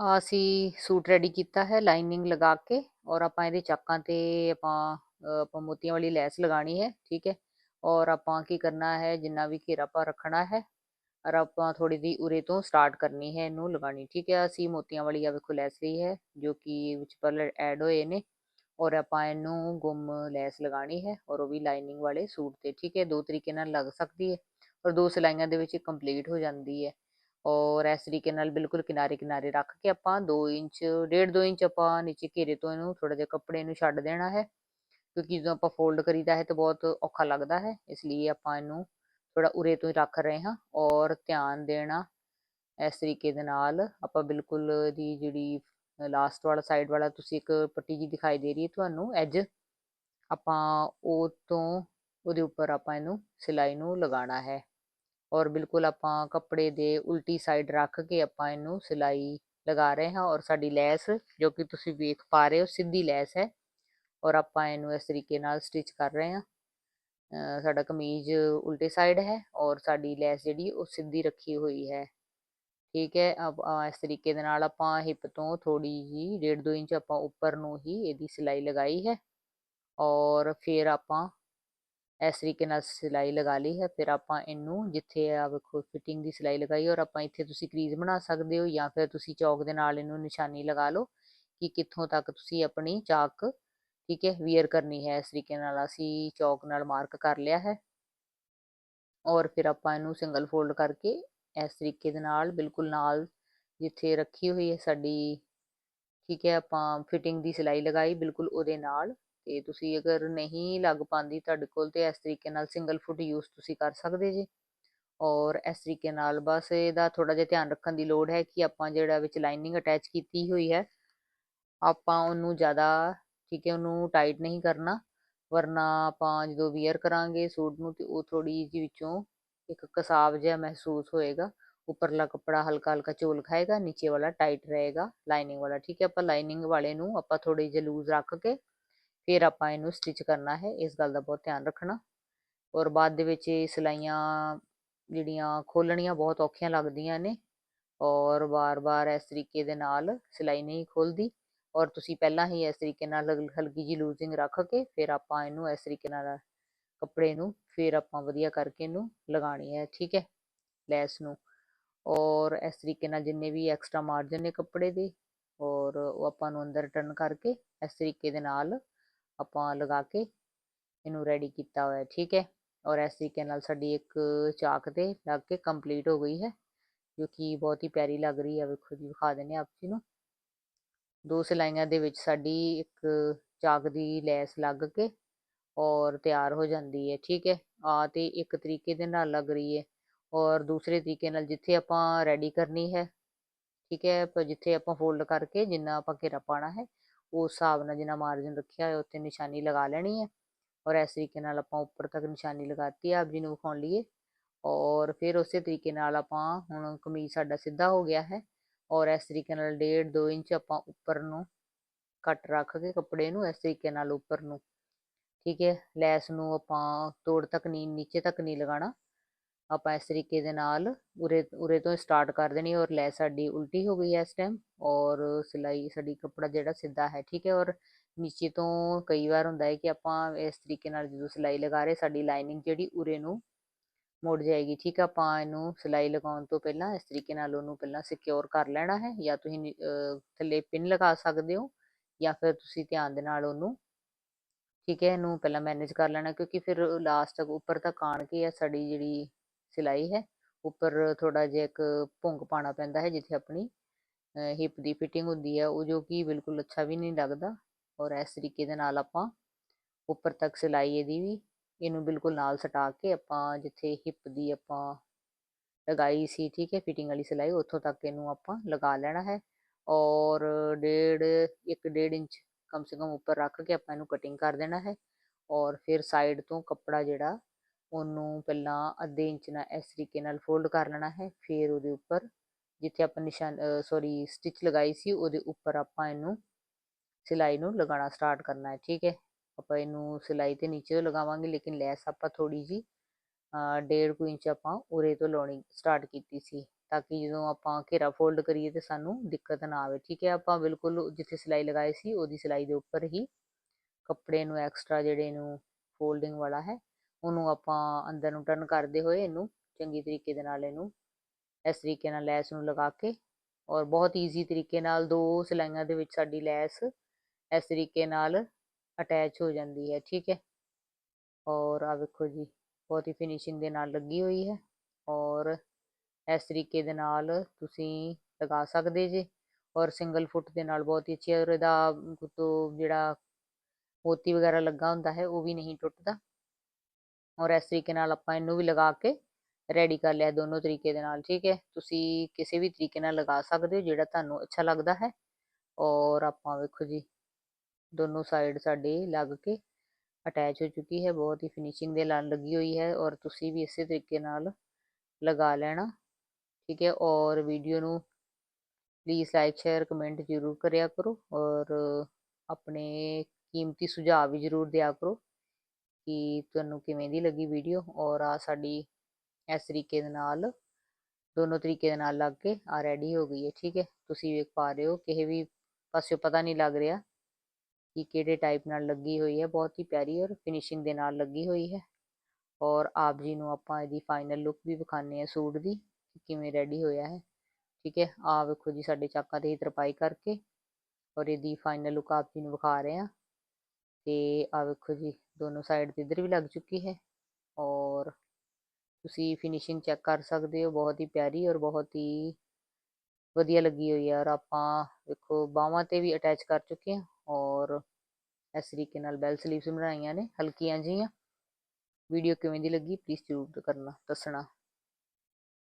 ਆਹ ਅਸੀਂ suit ready ਕੀਤਾ ਹੈ ਲਾਈਨਿੰਗ ਲਗਾ ਕੇ ਔਰ ਆਪਾਂ ਇਹਦੇ ਚਾਕਾਂ ਤੇ ਆਪਾਂ ਆਪਾਂ ਮੋਤੀਆਂ ਵਾਲੀ ਲੈਸ ਲਗਾਣੀ ਹੈ, ਠੀਕ ਹੈ? ਔਰ ਆਪਾਂ ਕੀ ਕਰਨਾ ਹੈ, ਜਿੰਨਾ ਵੀ ਘੇਰਾ ਆਪਾਂ ਰੱਖਣਾ ਹੈ, ਔਰ ਆਪਾਂ ਥੋੜੀ ਦੀ ਉਰੇ ਤੋਂ ਸਟਾਰਟ ਕਰਨੀ ਹੈ ਇਹਨੂੰ ਲਗਾਣੀ ਠੀਕ ਹੈ? ਅਸੀਂ ਮੋਤੀਆਂ ਵਾਲੀ ਆ ਵੇਖੋ ਲੈਸ ਲਈ ਹੈ, ਜੋ ਕਿ ਵਿੱਚ ਪਰਲ ਐਡ ਹੋਏ ਨੇ, ਔਰ ਆਪਾਂ ਇਹਨੂੰ ਗੁੰਮ ਲੈਸ ਲਗਾਣੀ ਹੈ, ਔਰ ਉਹ ਵੀ ਲਾਈਨਿੰਗ ਵਾਲੇ ਸੂਟ ਤੇ, ਠੀਕ ਹੈ? ਦੋ ਤਰੀਕੇ ਨਾਲ ਲੱਗ ਸਕਦੀ ਹੈ, ਔਰ ਦੋ ਸਿਲਾਈਆਂ ਦੇ ਵਿੱਚ ਕੰਪਲੀਟ ਹੋ ਜਾਂਦੀ ਹੈ। ਔਰ ਇਸ ਤਰੀਕੇ ਨਾਲ ਬਿਲਕੁਲ ਕਿਨਾਰੇ ਕਿਨਾਰੇ ਰੱਖ ਕੇ ਆਪਾਂ 2 ਇੰਚ, ਡੇਢ 2 ਇੰਚ ਆਪਾਂ ਨੀਚੇ ਘੇਰੇ ਤੋਂ ਇਹਨੂੰ ਥੋੜਾ ਜਿਹਾ ਕੱਪੜੇ ਨੂੰ ਛੱਡ ਦੇਣਾ ਹੈ, ਕਿਉਂਕਿ ਜਦੋਂ ਆਪਾਂ ਫੋਲਡ ਕਰੀਦਾ ਹੈ ਤਾਂ ਬਹੁਤ ਔਖਾ ਲੱਗਦਾ ਹੈ, ਇਸ ਲਈ ਆਪਾਂ ਇਹਨੂੰ ਥੋੜਾ ਉਰੇ ਤੋਂ ਹੀ ਰੱਖ ਰਹੇ ਹਾਂ ਔਰ ਧਿਆਨ ਦੇਣਾ ਇਸ ਤਰੀਕੇ ਦੇ ਨਾਲ। ਆਪਾਂ ਬਿਲਕੁਲ ਦੀ ਜਿਹੜੀ ਲਾਸਟ ਵਾਲਾ ਸਾਈਡ ਵਾਲਾ ਤੁਸੀਂ ਇੱਕ ਪੱਟੀ ਜੀ ਦਿਖਾਈ ਦੇ ਰਹੀ ਹੈ ਤੁਹਾਨੂੰ ਐਜ ਆਪਾਂ ਉਹ ਤੋਂ ਉਹਦੇ ਉੱਪਰ ਆਪਾਂ ਇਹਨੂੰ ਸਿਲਾਈ ਨੂੰ ਲਗਾਉਣਾ ਹੈ। ਔਰ ਬਿਲਕੁਲ ਆਪਾਂ ਕੱਪੜੇ ਦੇ ਉਲਟੀ ਸਾਈਡ ਰੱਖ ਕੇ ਆਪਾਂ ਇਹਨੂੰ ਸਿਲਾਈ ਲਗਾ ਰਹੇ ਹਾਂ ਔਰ ਸਾਡੀ ਲੈਸ ਜੋ ਕਿ ਤੁਸੀਂ ਵੇਖ ਪਾ ਰਹੇ ਹੋ ਸਿੱਧੀ ਲੈਸ ਹੈ ਔਰ ਆਪਾਂ ਇਹਨੂੰ ਇਸ ਤਰੀਕੇ ਨਾਲ ਸਟਿਚ ਕਰ ਰਹੇ ਹਾਂ। ਸਾਡਾ ਕਮੀਜ਼ ਉਲਟੇ ਸਾਈਡ ਹੈ ਔਰ ਸਾਡੀ ਲੈਸ ਜਿਹੜੀ ਉਹ ਸਿੱਧੀ ਰੱਖੀ ਹੋਈ ਹੈ। ਠੀਕ ਹੈ ਇਸ ਤਰੀਕੇ ਦੇ ਨਾਲ ਆਪਾਂ ਹਿੱਪ ਤੋਂ ਥੋੜੀ ਜੀ 1.5 2 ਇੰਚ ਆਪਾਂ ਉੱਪਰ ਨੂੰ ਹੀ ਇਹਦੀ ਸਿਲਾਈ ਲਗਾਈ ਹੈ। ਔਰ ਫਿਰ ਆਪਾਂ ਇਸ ਤਰੀਕੇ ਨਾਲ ਸਿਲਾਈ ਲਗਾ ਲਈ ਹੈ, ਫਿਰ ਆਪਾਂ ਇਹਨੂੰ ਜਿੱਥੇ ਆ ਵੇਖੋ ਫਿਟਿੰਗ ਦੀ ਸਿਲਾਈ ਲਗਾਈ ਔਰ ਆਪਾਂ ਇੱਥੇ ਤੁਸੀਂ ਕਰੀਜ਼ ਬਣਾ ਸਕਦੇ ਹੋ ਜਾਂ ਫਿਰ ਤੁਸੀਂ ਚੌਕ ਦੇ ਨਾਲ ਇਹਨੂੰ ਨਿਸ਼ਾਨੀ ਲਗਾ ਲਓ ਕਿ ਕਿੱਥੋਂ ਤੱਕ ਤੁਸੀਂ ਆਪਣੀ ਚਾਕ ਠੀਕ ਹੈ ਵੀਅਰ ਕਰਨੀ ਹੈ, ਇਸ ਤਰੀਕੇ ਨਾਲ ਅਸੀਂ ਚੌਕ ਨਾਲ ਮਾਰਕ ਕਰ ਲਿਆ ਹੈ। ਔਰ ਫਿਰ ਆਪਾਂ ਇਹਨੂੰ ਸਿੰਗਲ ਫੋਲਡ ਕਰਕੇ ਇਸ ਤਰੀਕੇ ਦੇ ਨਾਲ ਬਿਲਕੁਲ ਨਾਲ ਜਿੱਥੇ ਰੱਖੀ ਹੋਈ ਹੈ ਸਾਡੀ ਠੀਕ ਹੈ, ਆਪਾਂ ਫਿਟਿੰਗ ਦੀ ਸਿਲਾਈ ਲਗਾਈ ਬਿਲਕੁਲ ਉਹਦੇ ਨਾਲ। ਤੇ ਤੁਸੀਂ ਅਗਰ ਨਹੀਂ ਲੱਗ ਪਾਉਂਦੀ ਤੁਹਾਡੇ ਕੋਲ ਤੇ ਇਸ ਤਰੀਕੇ ਨਾਲ ਸਿੰਗਲ ਫੁੱਟ ਯੂਜ਼ ਤੁਸੀਂ ਕਰ ਸਕਦੇ ਜੀ। ਔਰ ਇਸ ਤਰੀਕੇ ਨਾਲ ਬਸ ਇਹਦਾ ਥੋੜਾ ਜਿਹਾ ਧਿਆਨ ਰੱਖਣ ਦੀ ਲੋੜ ਹੈ ਕਿ ਆਪਾਂ ਜਿਹੜਾ ਵਿੱਚ ਲਾਈਨਿੰਗ ਅਟੈਚ ਕੀਤੀ ਹੋਈ ਹੈ, ਆਪਾਂ ਉਹਨੂੰ ਜ਼ਿਆਦਾ ਠੀਕ ਹੈ, ਉਹਨੂੰ ਟਾਈਟ ਨਹੀਂ ਕਰਨਾ। ਵਰਨਾ ਆਪਾਂ ਜਦੋਂ ਵੀਅਰ ਕਰਾਂਗੇ ਸੂਟ ਨੂੰ ਤੇ ਉਹ ਥੋੜੀ ਜਿਹੀ ਵਿੱਚੋਂ ਇੱਕ ਕਸਾਵ ਜਿਹਾ ਮਹਿਸੂਸ ਹੋਏਗਾ। ਉੱਪਰਲਾ ਕੱਪੜਾ ਹਲਕਾ ਹਲਕਾ ਝੋਲ ਖਾਏਗਾ, ਨੀਚੇ ਵਾਲਾ ਟਾਈਟ ਰਹੇਗਾ ਲਾਈਨਿੰਗ ਵਾਲਾ। ਠੀਕ ਹੈ, ਆਪਾਂ ਲਾਈਨਿੰਗ ਵਾਲੇ ਨੂੰ ਆਪਾਂ ਥੋੜੀ ਜਿਹੀ ਲੂਜ਼ ਰੱਖ ਕੇ ਫਿਰ ਆਪਾਂ ਇਹਨੂੰ ਸਟਿਚ ਕਰਨਾ ਹੈ, ਇਸ ਗੱਲ ਦਾ ਬਹੁਤ ਧਿਆਨ ਰੱਖਣਾ। ਔਰ ਬਾਅਦ ਦੇ ਵਿੱਚ ਇਹ ਸਿਲਾਈਆਂ ਜਿਹੜੀਆਂ ਖੋਲਣੀਆਂ ਬਹੁਤ ਔਖੀਆਂ ਲੱਗਦੀਆਂ ਨੇ। ਔਰ ਵਾਰ ਵਾਰ ਇਸ ਤਰੀਕੇ ਦੇ ਨਾਲ ਸਿਲਾਈ ਨਹੀਂ ਖੁੱਲਦੀ। ਔਰ ਤੁਸੀਂ ਪਹਿਲਾਂ ਹੀ ਇਸ ਤਰੀਕੇ ਨਾਲ ਹਲਕੀ ਜੀ ਲੂਜ਼ਿੰਗ ਰੱਖ ਕੇ ਫਿਰ ਆਪਾਂ ਇਹਨੂੰ ਇਸ ਤਰੀਕੇ ਨਾਲ ਕੱਪੜੇ ਨੂੰ ਫਿਰ ਆਪਾਂ ਵਧੀਆ ਕਰਕੇ ਇਹਨੂੰ ਲਗਾਣੀ ਹੈ, ਠੀਕ ਹੈ? ਲੈਸ ਨੂੰ। ਔਰ ਇਸ ਤਰੀਕੇ ਨਾਲ ਜਿੰਨੇ ਵੀ ਐਕਸਟਰਾ ਮਾਰਜਨ ਨੇ ਕੱਪੜੇ ਦੇ, ਔਰ ਉਹ ਆਪਾਂ ਨੂੰ ਅੰਦਰ ਟਰਨ ਕਰਕੇ ਇਸ ਤਰੀਕੇ ਦੇ ਨਾਲ ਆਪਾਂ ਲਗਾ ਕੇ ਇਹਨੂੰ ਰੈਡੀ ਕੀਤਾ ਹੋਇਆ, ਠੀਕ ਹੈ? ਔਰ ਇਸ ਤਰੀਕੇ ਨਾਲ ਸਾਡੀ ਇੱਕ ਚਾਕ ਤੇ ਲੱਗ ਕੇ ਕੰਪਲੀਟ ਹੋ ਗਈ ਹੈ, ਜੋ ਕਿ ਬਹੁਤ ਹੀ ਪਿਆਰੀ ਲੱਗ ਰਹੀ ਹੈ। ਵੇਖੋ ਜੀ, ਵਿਖਾ ਦਿੰਨੇ ਆਪ ਜੀ ਨੂੰ। ਦੋ ਸਿਲਾਈਆਂ ਦੇ ਵਿੱਚ ਸਾਡੀ ਇੱਕ ਚਾਕ ਦੀ ਲੈਸ ਲੱਗ ਕੇ ਔਰ ਤਿਆਰ ਹੋ ਜਾਂਦੀ ਹੈ, ਠੀਕ ਹੈ? ਆ ਤੇ ਇੱਕ ਤਰੀਕੇ ਦੇ ਨਾਲ ਲੱਗ ਰਹੀ ਹੈ। ਔਰ ਦੂਸਰੇ ਤਰੀਕੇ ਨਾਲ ਜਿੱਥੇ ਆਪਾਂ ਰੈਡੀ ਕਰਨੀ ਹੈ, ਠੀਕ ਹੈ? ਪਰ ਜਿੱਥੇ ਆਪਾਂ ਫੋਲਡ ਕਰਕੇ ਜਿੰਨਾ ਆਪਾਂ ਘੇਰਾ ਪਾਣਾ ਹੈ ਉਸ ਹਿਸਾਬ ਨਾਲ ਜਿੰਨਾ ਮਾਰਜਨ ਰੱਖਿਆ ਹੋਇਆ, ਉੱਥੇ ਨਿਸ਼ਾਨੀ ਲਗਾ ਲੈਣੀ ਹੈ। ਔਰ ਇਸ ਤਰੀਕੇ ਨਾਲ ਆਪਾਂ ਉੱਪਰ ਤੱਕ ਨਿਸ਼ਾਨੀ ਲਗਾਤੀ ਆਪ ਜੀ ਨੂੰ ਵਿਖਾਉਣ ਲਈ। ਔਰ ਫਿਰ ਉਸੇ ਤਰੀਕੇ ਨਾਲ ਆਪਾਂ ਹੁਣ ਕਮੀਜ਼ ਸਾਡਾ ਸਿੱਧਾ ਹੋ ਗਿਆ ਹੈ। ਔਰ ਇਸ ਤਰੀਕੇ ਨਾਲ 1.5 2 ਇੰਚ ਆਪਾਂ ਉੱਪਰ ਨੂੰ ਕੱਟ ਰੱਖ ਕੇ ਕੱਪੜੇ ਨੂੰ ਇਸ ਤਰੀਕੇ ਨਾਲ ਉੱਪਰ ਨੂੰ, ਠੀਕ ਹੈ, ਲੈਸ ਨੂੰ ਆਪਾਂ ਤੋੜ ਤੱਕ ਨਹੀਂ, ਨੀਚੇ ਤੱਕ ਨਹੀਂ ਲਗਾਣਾ ਆਪਾਂ ਇਸ ਤਰੀਕੇ ਦੇ ਨਾਲ ਉਰੇ ਉਰੇ ਤੋਂ ਸਟਾਰਟ ਕਰ ਦੇਣੀ ਔਰ ਲੈ ਸਾਡੀ ਉਲਟੀ ਹੋ ਗਈ ਹੈ ਇਸ ਟਾਈਮ ਔਰ ਸਿਲਾਈ, ਸਾਡੀ ਕੱਪੜਾ ਜਿਹੜਾ ਸਿੱਧਾ ਹੈ, ਠੀਕ ਹੈ, ਔਰ ਨੀਚੇ ਤੋਂ ਕਈ ਵਾਰ ਹੁੰਦਾ ਹੈ ਕਿ ਆਪਾਂ ਇਸ ਤਰੀਕੇ ਨਾਲ ਜਦੋਂ ਸਿਲਾਈ ਲਗਾ ਰਹੇ, ਸਾਡੀ ਲਾਈਨਿੰਗ ਜਿਹੜੀ ਉਰੇ ਨੂੰ ਮੁੜ ਜਾਏਗੀ, ਠੀਕ ਹੈ, ਆਪਾਂ ਇਹਨੂੰ ਸਿਲਾਈ ਲਗਾਉਣ ਤੋਂ ਪਹਿਲਾਂ ਇਸ ਤਰੀਕੇ ਨਾਲ ਉਹਨੂੰ ਪਹਿਲਾਂ ਸਿਕਿਉਰ ਕਰ ਲੈਣਾ ਹੈ ਜਾਂ ਤੁਸੀਂ ਥੱਲੇ ਪਿੰਨ ਲਗਾ ਸਕਦੇ ਹੋ ਜਾਂ ਫਿਰ ਤੁਸੀਂ ਧਿਆਨ ਦੇ ਨਾਲ ਉਹਨੂੰ, ਠੀਕ ਹੈ, ਇਹਨੂੰ ਪਹਿਲਾਂ ਮੈਨੇਜ ਕਰ ਲੈਣਾ, ਕਿਉਂਕਿ ਫਿਰ ਲਾਸਟ ਤੱਕ ਉੱਪਰ ਤੱਕ ਆਣ ਕੇ ਆ ਸਾਡੀ ਜਿਹੜੀ ਸਿਲਾਈ ਹੈ, ਉੱਪਰ ਥੋੜਾ ਜਿਹਾ ਇੱਕ ਭੁੰਗ ਪਾਣਾ ਪੈਂਦਾ ਹੈ, ਜਿੱਥੇ ਆਪਣੀ ਹਿਪ ਦੀ ਫਿਟਿੰਗ ਹੁੰਦੀ ਹੈ, ਉਹ ਜੋ ਕਿ ਬਿਲਕੁਲ ਅੱਛਾ ਵੀ ਨਹੀਂ ਲੱਗਦਾ ਔਰ ਇਸ ਤਰੀਕੇ ਦੇ ਨਾਲ ਆਪਾਂ ਉੱਪਰ ਤੱਕ ਸਿਲਾਈ ਇਹਦੀ ਵੀ, ਇਹਨੂੰ ਬਿਲਕੁਲ ਨਾਲ ਸਟਾ ਕੇ ਆਪਾਂ ਜਿੱਥੇ ਹਿਪ ਦੀ ਆਪਾਂ ਲਗਾਈ ਸੀ, ਠੀਕ ਹੈ, ਫਿਟਿੰਗ ਵਾਲੀ ਸਿਲਾਈ, ਉੱਥੋਂ ਤੱਕ ਇਹਨੂੰ ਆਪਾਂ ਲਗਾ ਲੈਣਾ ਹੈ ਔਰ ਡੇਢ, ਇੱਕ ਡੇਢ ਇੰਚ ਕਮ ਸੇ ਕਮ ਉੱਪਰ ਰੱਖ ਕੇ ਆਪਾਂ ਇਹਨੂੰ ਕਟਿੰਗ ਕਰ ਦੇਣਾ ਹੈ ਔਰ ਫਿਰ ਸਾਈਡ ਤੋਂ ਕੱਪੜਾ ਜਿਹੜਾ ਉਹਨੂੰ ਪਹਿਲਾਂ ਅੱਧੇ ਇੰਚ ਨਾਲ ਇਸ ਤਰੀਕੇ ਨਾਲ ਫੋਲਡ ਕਰ ਲੈਣਾ ਹੈ, ਫਿਰ ਉਹਦੇ ਉੱਪਰ ਜਿੱਥੇ ਆਪਾਂ ਨਿਸ਼ਾਨ ਸੌਰੀ ਸਟਿਚ ਲਗਾਈ ਸੀ, ਉਹਦੇ ਉੱਪਰ ਆਪਾਂ ਇਹਨੂੰ ਸਿਲਾਈ ਨੂੰ ਲਗਾਉਣਾ ਸਟਾਰਟ ਕਰਨਾ ਹੈ, ਠੀਕ ਹੈ? ਆਪਾਂ ਇਹਨੂੰ ਸਿਲਾਈ ਤੇ ਨੀਚੇ ਤੋਂ ਲਗਾਵਾਂਗੇ, ਲੇਕਿਨ ਲੈਸ ਆਪਾਂ ਥੋੜੀ ਜੀ ਡੇਢ ਕੁ ਇੰਚ ਆਪਾਂ ਉਰੇ ਤੋਂ ਲਾਉਣੀ ਸਟਾਰਟ ਕੀਤੀ ਸੀ, ਤਾਂ ਕਿ ਜਦੋਂ ਆਪਾਂ ਘੇਰਾ ਫੋਲਡ ਕਰੀਏ ਤੇ ਸਾਨੂੰ ਦਿੱਕਤ ਨਾ ਆਵੇ, ਠੀਕ ਹੈ? ਆਪਾਂ ਬਿਲਕੁਲ ਜਿੱਥੇ ਸਿਲਾਈ ਲਗਾਈ ਸੀ, ਉਹਦੀ ਸਿਲਾਈ ਦੇ ਉੱਪਰ ਹੀ ਕੱਪੜੇ ਨੂੰ ਐਕਸਟਰਾ ਜਿਹੜੇ ਨੂੰ ਫੋਲਡਿੰਗ ਵਾਲਾ ਹੈ ਉਹਨੂੰ ਆਪਾਂ ਅੰਦਰ ਨੂੰ ਟਰਨ ਕਰਦੇ ਹੋਏ ਇਹਨੂੰ ਚੰਗੀ ਤਰੀਕੇ ਦੇ ਨਾਲ ਇਹਨੂੰ ਇਸ ਤਰੀਕੇ ਨਾਲ ਲੈਸ ਨੂੰ ਲਗਾ ਕੇ ਔਰ ਬਹੁਤ ਈਜ਼ੀ ਤਰੀਕੇ ਨਾਲ ਦੋ ਸਿਲਾਈਆਂ ਦੇ ਵਿੱਚ ਸਾਡੀ ਲੈਸ ਇਸ ਤਰੀਕੇ ਨਾਲ ਅਟੈਚ ਹੋ ਜਾਂਦੀ ਹੈ, ਠੀਕ ਹੈ? ਔਰ ਆ ਵੇਖੋ ਜੀ, ਬਹੁਤ ਹੀ ਫਿਨਿਸ਼ਿੰਗ ਦੇ ਨਾਲ ਲੱਗੀ ਹੋਈ ਹੈ ਔਰ ਇਸ ਤਰੀਕੇ ਦੇ ਨਾਲ ਤੁਸੀਂ ਲਗਾ ਸਕਦੇ ਜੇ ਔਰ ਸਿੰਗਲ ਫੁੱਟ ਦੇ ਨਾਲ ਬਹੁਤ ਹੀ ਅੱਛੀ, ਔਰ ਇਹਦਾ ਤੋਂ ਜਿਹੜਾ ਮੋਤੀ ਵਗੈਰਾ ਲੱਗਾ ਹੁੰਦਾ ਹੈ, ਉਹ ਵੀ ਨਹੀਂ ਟੁੱਟਦਾ। ਔਰ ਇਸ ਤਰੀਕੇ ਨਾਲ ਆਪਾਂ ਇਹਨੂੰ ਵੀ ਲਗਾ ਕੇ ਰੈਡੀ ਕਰ ਲਿਆ ਦੋਨੋਂ ਤਰੀਕੇ ਦੇ ਨਾਲ, ਠੀਕ ਹੈ? ਤੁਸੀਂ ਕਿਸੇ ਵੀ ਤਰੀਕੇ ਨਾਲ ਲਗਾ ਸਕਦੇ ਹੋ ਜਿਹੜਾ ਤੁਹਾਨੂੰ ਅੱਛਾ ਲੱਗਦਾ ਹੈ। ਔਰ ਆਪਾਂ ਵੇਖੋ ਜੀ, ਦੋਨੋਂ ਸਾਈਡ ਸਾਡੇ ਲੱਗ ਕੇ ਅਟੈਚ ਹੋ ਚੁੱਕੀ ਹੈ, ਬਹੁਤ ਹੀ ਫਿਨਿਸ਼ਿੰਗ ਦੇ ਨਾਲ ਲੱਗੀ ਹੋਈ ਹੈ ਔਰ ਤੁਸੀਂ ਵੀ ਇਸੇ ਤਰੀਕੇ ਨਾਲ ਲਗਾ ਲੈਣਾ, ਠੀਕ ਹੈ? ਔਰ ਵੀਡੀਓ ਨੂੰ ਪਲੀਜ਼ ਲਾਈਕ ਸ਼ੇਅਰ ਕਮੈਂਟ ਜ਼ਰੂਰ ਕਰਿਆ ਕਰੋ ਔਰ ਆਪਣੇ ਕੀਮਤੀ ਸੁਝਾਅ ਵੀ ਜ਼ਰੂਰ ਦਿਆ ਕਰੋ। ਕਿ ਤੁਹਾਨੂੰ ਕਿਵੇਂ ਦੀ ਲੱਗੀ ਵੀਡੀਓ ਔਰ ਆ ਸਾਡੀ ਇਸ ਤਰੀਕੇ ਦੇ ਨਾਲ, ਦੋਨੋਂ ਤਰੀਕੇ ਦੇ ਨਾਲ ਲੱਗ ਕੇ ਆ ਰੈਡੀ ਹੋ ਗਈ ਹੈ, ਠੀਕ ਹੈ? ਤੁਸੀਂ ਵੇਖ ਪਾ ਰਹੇ ਹੋ, ਕਿਸੇ ਵੀ ਪਾਸੇ ਪਤਾ ਨਹੀਂ ਲੱਗ ਰਿਹਾ ਕਿ ਕਿਹੜੇ ਟਾਈਪ ਨਾਲ ਲੱਗੀ ਹੋਈ ਹੈ, ਬਹੁਤ ਹੀ ਪਿਆਰੀ ਔਰ ਫਿਨਿਸ਼ਿੰਗ ਦੇ ਨਾਲ ਲੱਗੀ ਹੋਈ ਹੈ। ਔਰ ਆਪ ਜੀ ਨੂੰ ਆਪਾਂ ਇਹਦੀ ਫਾਈਨਲ ਲੁੱਕ ਵੀ ਵਿਖਾਣੇ ਆ ਸੂਟ ਦੀ ਕਿਵੇਂ ਰੈਡੀ ਹੋਇਆ ਹੈ, ਠੀਕ ਹੈ? ਆ ਵੇਖੋ ਜੀ, ਸਾਡੇ ਚਾਕਾਂ ਤੇ ਹੀ ਤਰਪਾਈ ਕਰਕੇ ਔਰ ਇਹਦੀ ਫਾਈਨਲ ਲੁੱਕ ਆਪ ਜੀ ਨੂੰ ਵਿਖਾ ਰਹੇ ਆ ਤੇ ਆ ਵੇਖੋ ਜੀ ਦੋਨੋਂ ਸਾਈਡ ਤੇ ਇਧਰ ਵੀ ਲੱਗ ਚੁੱਕੀ ਹੈ ਔਰ ਤੁਸੀਂ ਫਿਨਿਸ਼ਿੰਗ ਚੈੱਕ ਕਰ ਸਕਦੇ ਹੋ ਬਹੁਤ ਹੀ ਪਿਆਰੀ ਔਰ ਬਹੁਤ ਹੀ ਵਧੀਆ ਲੱਗੀ ਹੋਈ ਹੈ ਔਰ ਆਪਾਂ ਵੇਖੋ ਬਾਹਾਂ ਤੇ ਵੀ ਅਟੈਚ ਕਰ ਚੁੱਕੇ ਹਾਂ ਔਰ ਇਸ ਤਰੀਕੇ ਨਾਲ ਬੈਲ ਸਲੀਵਸ ਬਣਾਈਆਂ ਨੇ ਹਲਕੀਆਂ ਜੀਆਂ ਵੀਡੀਓ ਕਿਵੇਂ ਦੀ ਲੱਗੀ ਪਲੀਜ਼ ਜ਼ਰੂਰ ਕਰਨਾ ਦੱਸਣਾ